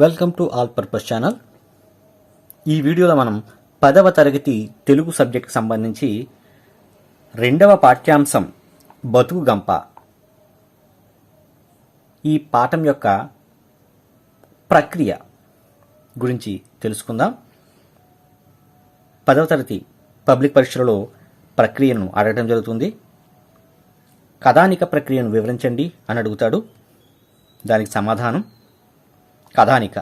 Welcome to all purpose channel. ఈ వీడియోలో మనం పదవ తరగతి తెలుగు సబ్జెక్ట్కి సంబంధించి రెండవ పాఠ్యాంశం బతుకు గంప. ఈ పాఠం యొక్క ప్రక్రియ గురించి తెలుసుకుందాం. పదవ తరగతి పబ్లిక్ పరీక్షలలో ప్రక్రియను అడగడం జరుగుతుంది. కథానిక ప్రక్రియను వివరించండి అని అడుగుతాడు. దానికి సమాధానం కథానిక.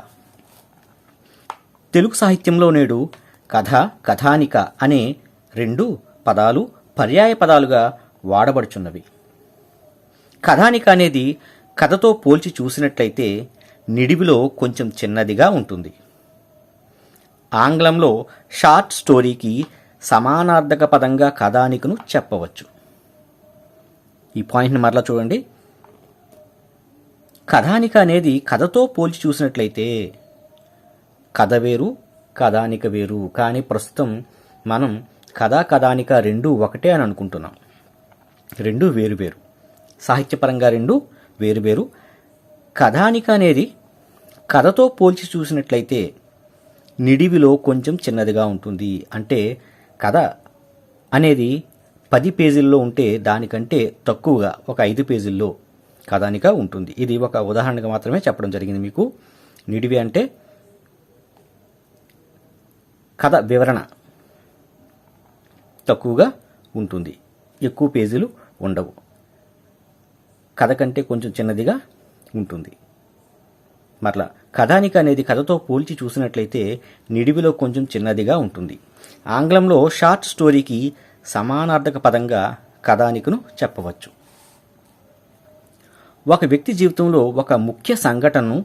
తెలుగు సాహిత్యంలో నేడు కథ కథానిక అనే రెండు పదాలు పర్యాయ పదాలుగా వాడబడుచున్నవి. కథానిక అనేది కథతో పోల్చి చూసినట్లయితే నిడివిలో కొంచెం చిన్నదిగా ఉంటుంది. ఆంగ్లంలో షార్ట్ స్టోరీకి సమానార్థక పదంగా కథానికను చెప్పవచ్చు. ఈ పాయింట్ని మరలా చూడండి. కథానిక అనేది కథతో పోల్చి చూసినట్లయితే కథ వేరు కథానిక వేరు. కానీ ప్రస్తుతం మనం కథా కథానిక రెండు ఒకటే అని అనుకుంటున్నాం. రెండు వేరు వేరు. సాహిత్యపరంగా రెండు వేరు వేరు. కథానిక అనేది కథతో పోల్చి చూసినట్లయితే నిడివిలో కొంచెం చిన్నదిగా ఉంటుంది. అంటే కథ అనేది పది పేజీల్లో ఉంటే దానికంటే తక్కువగా ఒక ఐదు పేజీల్లో కథానిక ఉంటుంది. ఇది ఒక ఉదాహరణగా మాత్రమే చెప్పడం జరిగింది మీకు. నిడివి అంటే కథ వివరణ తక్కువగా ఉంటుంది. ఎక్కువ పేజీలు ఉండవు. కథ కంటే కొంచెం చిన్నదిగా ఉంటుంది. మరలా కథానిక అనేది కథతో పోల్చి చూసినట్లయితే నిడివిలో కొంచెం చిన్నదిగా ఉంటుంది. ఆంగ్లంలో షార్ట్ స్టోరీకి సమానార్థక పదంగా కథానికను చెప్పవచ్చు. ఒక వ్యక్తి జీవితంలో ఒక ముఖ్య సంఘటనను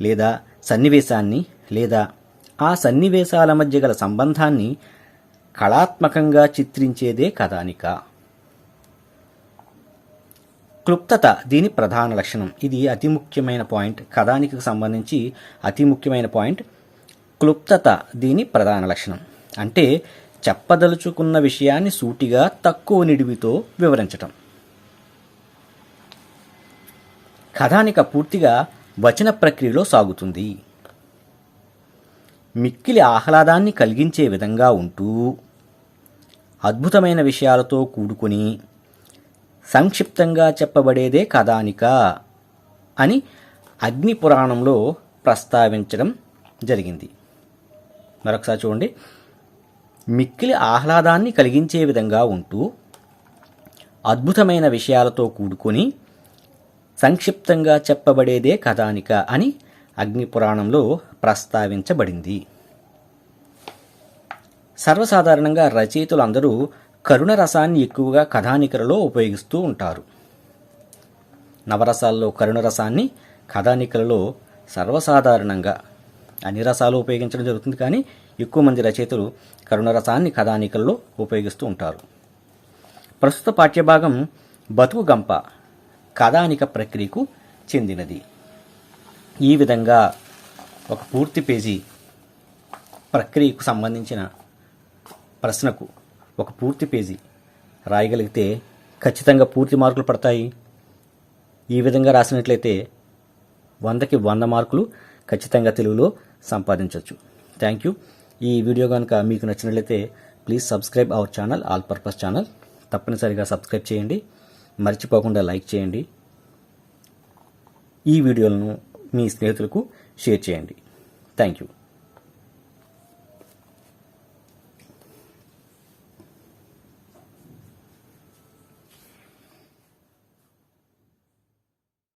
లేదా సన్నివేశాన్ని లేదా ఆ సన్నివేశాల మధ్య గల సంబంధాన్ని కళాత్మకంగా చిత్రించేదే కథానిక. క్లుప్తత దీని ప్రధాన లక్షణం. ఇది అతి ముఖ్యమైన పాయింట్. కథానికకు సంబంధించి అతి ముఖ్యమైన పాయింట్. క్లుప్తత దీని ప్రధాన లక్షణం. అంటే చెప్పదలుచుకున్న విషయాన్ని సూటిగా తక్కువ నిడివితో వివరించటం. కథానిక పూర్తిగా వచన ప్రక్రియలో సాగుతుంది. మిక్కిలి ఆహ్లాదాన్ని కలిగించే విధంగా ఉంటూ అద్భుతమైన విషయాలతో కూడుకొని సంక్షిప్తంగా చెప్పబడేదే కథానిక అని అగ్ని పురాణంలో ప్రస్తావించడం జరిగింది. మరొకసారి చూడండి. మిక్కిలి ఆహ్లాదాన్ని కలిగించే విధంగా ఉంటూ అద్భుతమైన విషయాలతో కూడుకొని సంక్షిప్తంగా చెప్పబడేదే కథానిక అని అగ్నిపురాణంలో ప్రస్తావించబడింది. సర్వసాధారణంగా రచయితలు అందరూ కరుణ రసాన్ని ఎక్కువగా కథానికలలో ఉపయోగిస్తూ ఉంటారు. నవరసాల్లో కరుణ రసాన్ని కథానికలలో సర్వసాధారణంగా అన్ని రసాలు ఉపయోగించడం జరుగుతుంది కానీ ఎక్కువ మంది రచయితలు కరుణ రసాన్ని కథానికలలో ఉపయోగిస్తూ ఉంటారు. ప్రస్తుత పాఠ్యభాగం బతుకు గంప కథానిక ప్రక్రియకు చెందినది. ఈ విధంగా ఒక పూర్తి పేజీ ప్రక్రియకు సంబంధించిన ప్రశ్నకు ఒక పూర్తి పేజీ రాయగలిగితే ఖచ్చితంగా పూర్తి మార్కులు పడతాయి. ఈ విధంగా రాసినట్లయితే వందకి వంద మార్కులు ఖచ్చితంగా తెలుగులో సంపాదించవచ్చు థ్యాంక్ యూ. ఈ వీడియో కనుక మీకు నచ్చినట్లయితే please subscribe our channel all purpose channel. తప్పనిసరిగా సబ్స్క్రైబ్ చేయండి. మర్చిపోకుండా లైక్ చేయండి. ఈ వీడియోలను మీ స్నేహితులకు షేర్ చేయండి. Thank you.